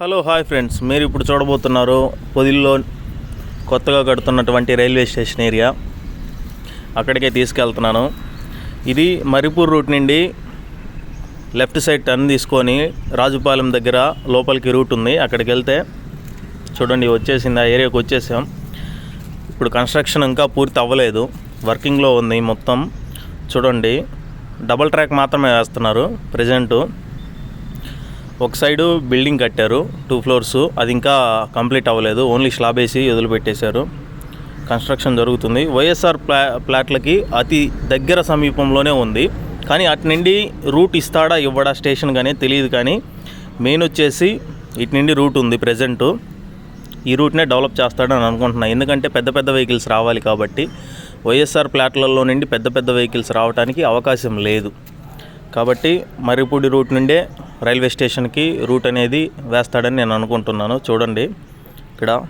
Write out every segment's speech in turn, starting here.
Hello hi friends. మీరు ఇప్పుడు చూడబోతున్నారు పొదిల్లో కొత్తగా కడుతున్నటువంటి రైల్వే స్టేషన్ ఏరియా. అక్కడికే తీసుకెళ్తున్నాను. ఇది మరిపూర్ రూట్ నుండి లెఫ్ట్ సైడ్ టర్న్ తీసుకొని రాజుపాలెం దగ్గర లోపలికి రూట్ ఉంది. అక్కడికి వెళ్తే చూడండి వచ్చేసింది. ఆ ఏరియాకి వచ్చేసాం. ఇప్పుడు కన్స్ట్రక్షన్ ఇంకా పూర్తి అవ్వలేదు. వర్కింగ్లో ఉంది మొత్తం. చూడండి డబల్ ట్రాక్ మాత్రమే వేస్తున్నారు. ప్రజెంటు ఒక సైడు బిల్డింగ్ కట్టారు టూ ఫ్లోర్స్ అది ఇంకా కంప్లీట్ అవ్వలేదు. ఓన్లీ స్లాబ్ వేసి వదిలిపెట్టేశారు. కన్స్ట్రక్షన్ జరుగుతుంది. వైఎస్ఆర్ ప్లా ప్లాట్లకి అతి దగ్గర సమీపంలోనే ఉంది. కానీ అటు నుండి రూట్ ఇస్తాడా ఇవ్వడా స్టేషన్ కానీ తెలియదు కానీ మెయిన్ వచ్చేసి ఇటు నుండి రూట్ ఉంది ప్రజెంటు ఈ రూట్నే డెవలప్ చేస్తాడని అనుకుంటున్నాను ఎందుకంటే పెద్ద పెద్ద వెహికల్స్ రావాలి కాబట్టి వైఎస్ఆర్ ప్లాట్లలో నుండి పెద్ద పెద్ద వెహికల్స్ రావడానికి అవకాశం లేదు. కాబట్టి మర్రిపూడి రూట్ నుండే రైల్వే స్టేషన్కి రూట్ అనేది వేస్తాడని నేను అనుకుంటున్నాను. చూడండి. ఇక్కడ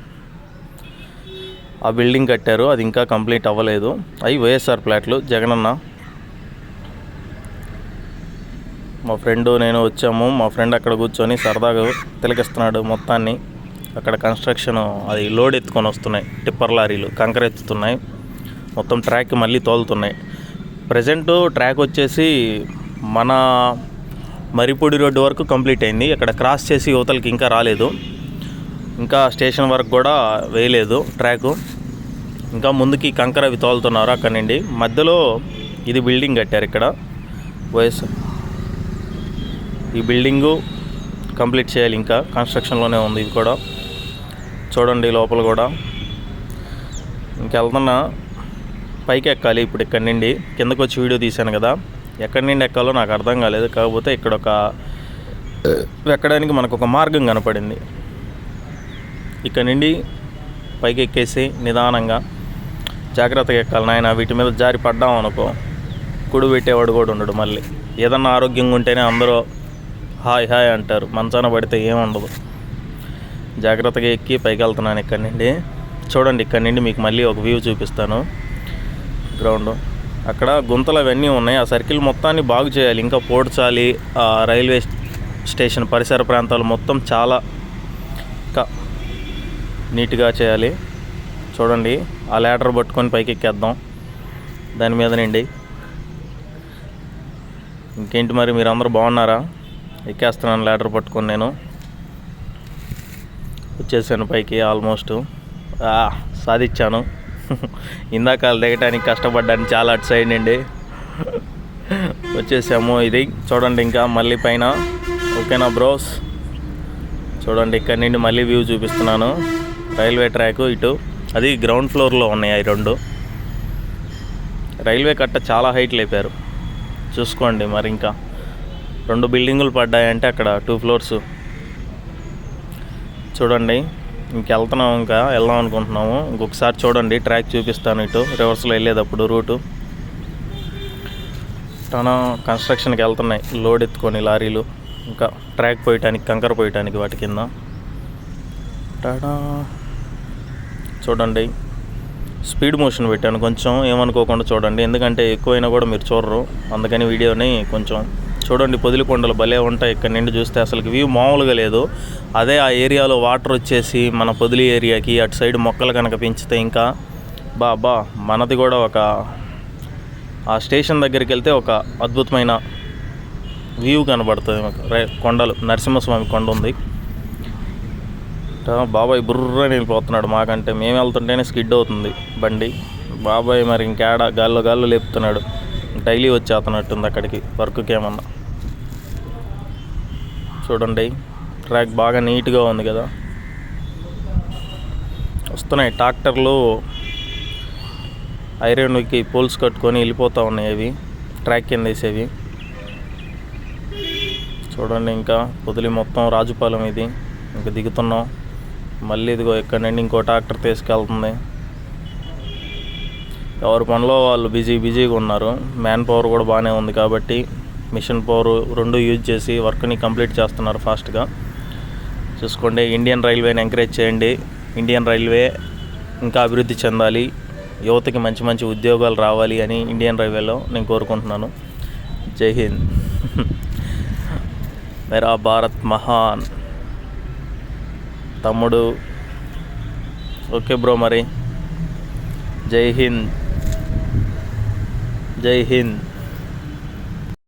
ఆ బిల్డింగ్ కట్టారు. అది ఇంకా కంప్లీట్ అవ్వలేదు. అవి వైఎస్ఆర్ ప్లాట్లు జగనన్న. మా ఫ్రెండ్ నేను వచ్చాము. మా ఫ్రెండ్ అక్కడ కూర్చొని సరదాగా తిలకిస్తున్నాడు మొత్తాన్ని. అక్కడ కన్స్ట్రక్షన్ అది లోడ్ ఎత్తుకొని వస్తున్నాయి. టిప్పర్ లారీలు కంకర ఎత్తుతున్నాయి. మొత్తం ట్రాక్ మళ్ళీ తోలుతున్నాయి. ప్రజెంట్ ట్రాక్ వచ్చేసి మన మరిపూడి రోడ్డు వరకు కంప్లీట్ అయింది. అక్కడ క్రాస్ చేసి యువతలకి ఇంకా రాలేదు. ఇంకా స్టేషన్ వరకు కూడా వేయలేదు ట్రాకు. ఇంకా ముందుకి కంకర అవి తోలుతున్నారు అక్కడ నుండి. మధ్యలో ఇది బిల్డింగ్ కట్టారు ఇక్కడ. వైఎస్ ఈ బిల్డింగు కంప్లీట్ చేయాలి ఇంకా. కన్స్ట్రక్షన్లోనే ఉంది ఇది కూడా. చూడండి లోపల కూడా. ఇంకెళ్తున్నా. పైకి ఎక్కాలి ఇప్పుడు ఇక్కడి నుండి. కిందకు వచ్చి వీడియో తీశాను కదా. ఎక్కడి నుండి ఎక్కాలో నాకు అర్థం కాలేదు. కాకపోతే ఇక్కడ ఒక ఎక్కడానికి మనకు ఒక మార్గం కనపడింది. ఇక్కడ నుండి పైకి ఎక్కేసి నిదానంగా జాగ్రత్తగా ఎక్కాలి నాయన. వీటి మీద జారి పడ్డాం అనుకో కుడు పెట్టేవాడు కూడా ఉండడు మళ్ళీ. ఏదన్నా ఆరోగ్యంగా ఉంటేనే అందరూ హాయ్ హాయ్ అంటారు. మంచాన పడితే ఏముండదు జాగ్రత్తగా ఎక్కి పైకి వెళ్తున్నాను ఇక్కడ నుండి. చూడండి ఇక్కడ నుండి మీకు మళ్ళీ ఒక వ్యూ చూపిస్తాను. గ్రౌండ్. అక్కడ గుంతలు అవన్నీ ఉన్నాయి. ఆ సర్కిల్ మొత్తాన్ని బాగు చేయాలి. ఇంకా పోడ్చాలి. ఆ రైల్వే స్టేషన్ పరిసర ప్రాంతాలు మొత్తం చాలా ఇంకా నీట్గా చేయాలి. చూడండి. ఆ ల్యాడర్ పట్టుకొని పైకి ఎక్కేద్దాం దాని మీదనండి ఇంకేంటి మరి? మీరు అందరూ బాగున్నారా? ఎక్కేస్తున్నాను ల్యాడర్ పట్టుకొని నేను. వచ్చేసాను పైకి ఆల్మోస్ట్. సాధించాను. ఇందాక దిగటానికి కష్టపడ్డాను చాలా అటు సైడ్ నుండి. వచ్చేసాము ఇది. చూడండి ఇంకా మళ్ళీ పైన. ఓకేనా బ్రోస్? చూడండి ఇక్కడ నుండి మళ్ళీ వ్యూ చూపిస్తున్నాను. రైల్వే ట్రాక్ ఇటు. అది గ్రౌండ్ ఫ్లోర్లో ఉన్నాయి అవి రెండు. రైల్వే కట్ట చాలా హైట్ లేపారు. చూసుకోండి మరి ఇంకా. రెండు బిల్డింగులు పడ్డాయంటే అక్కడ టూ ఫ్లోర్స్. చూడండి. ఇంకెళ్తున్నాం ఇంకా వెళ్దాం అనుకుంటున్నాము. ఇంకొకసారి చూడండి ట్రాక్ చూపిస్తాను ఇటు. రివర్స్లో వెళ్ళేటప్పుడు రూటు. తన కన్స్ట్రక్షన్కి వెళ్తున్నాయి. లోడ్ ఎత్తుకొని లారీలు. ఇంకా ట్రాక్ పోయటానికి కంకర పోయటానికి వాటి కింద. టడా. చూడండి. స్పీడ్ మోషన్ పెట్టాను. కొంచెం ఏమనుకోకుండా చూడండి. ఎందుకంటే ఎక్కువైనా కూడా మీరు చూడరు. అందుకని వీడియోని కొంచెం చూడండి పొదిలి కొండలు భలే ఉంటాయి ఇక్కడ నుండి చూస్తే అసలు వ్యూ మామూలుగా లేదు. అదే ఆ ఏరియాలో వాటర్ వచ్చేసి మన పొదిలి ఏరియాకి అటు సైడ్ మొక్కలు కనుక పెంచితే ఇంకా బా బా మనది కూడా ఒక ఆ స్టేషన్ దగ్గరికి వెళ్తే ఒక అద్భుతమైన వ్యూ కనబడుతుంది మాకు. కొండలు నరసింహస్వామి కొండ ఉంది. బాబాయ్ బుర్రని వెళ్ళిపోతున్నాడు మాకంటే. మేము వెళ్తుంటేనే స్కిడ్ అవుతుంది బండి. బాబాయ్ మరి ఇంకేడ గాల్లో గాల్లో లేపుతున్నాడు. డైలీ వచ్చేస్తున్నట్టుంది అక్కడికి వర్క్కి ఏమన్నా. చూడండి. ట్రాక్ బాగా నీట్గా ఉంది కదా. వస్తున్నాయి ట్రాక్టర్లు. ఐరన్కి పోల్స్ కట్టుకొని వెళ్ళిపోతూ ఉన్నాయి అవి. ట్రాక్ కింద వేసేవి. చూడండి ఇంకా పొదిలి మొత్తం రాజుపాలెం ఇది. ఇంకా దిగుతున్నాం. మళ్ళీ ఇదిగో ఇక్కడ నుండి ఇంకో ట్రాక్టర్ తీసుకెళ్తుంది. ఎవరి పనిలో వాళ్ళు బిజీ బిజీగా ఉన్నారు. మ్యాన్ పవర్ కూడా బాగానే ఉంది కాబట్టి మిషన్ పవర్ రెండు యూజ్ చేసి వర్క్ని కంప్లీట్ చేస్తున్నారు ఫాస్ట్గా. చూసుకోండి ఇండియన్ రైల్వేని ఎంకరేజ్ చేయండి. ఇండియన్ రైల్వే ఇంకా అభివృద్ధి చెందాలి. యువతకి మంచి మంచి ఉద్యోగాలు రావాలి అని ఇండియన్ రైల్వేలో నేను కోరుకుంటున్నాను. జై హింద్. మెరా భారత్ మహాన్. తమ్ముడు. ఓకే బ్రో మరి. జై హింద్. జై హింద్.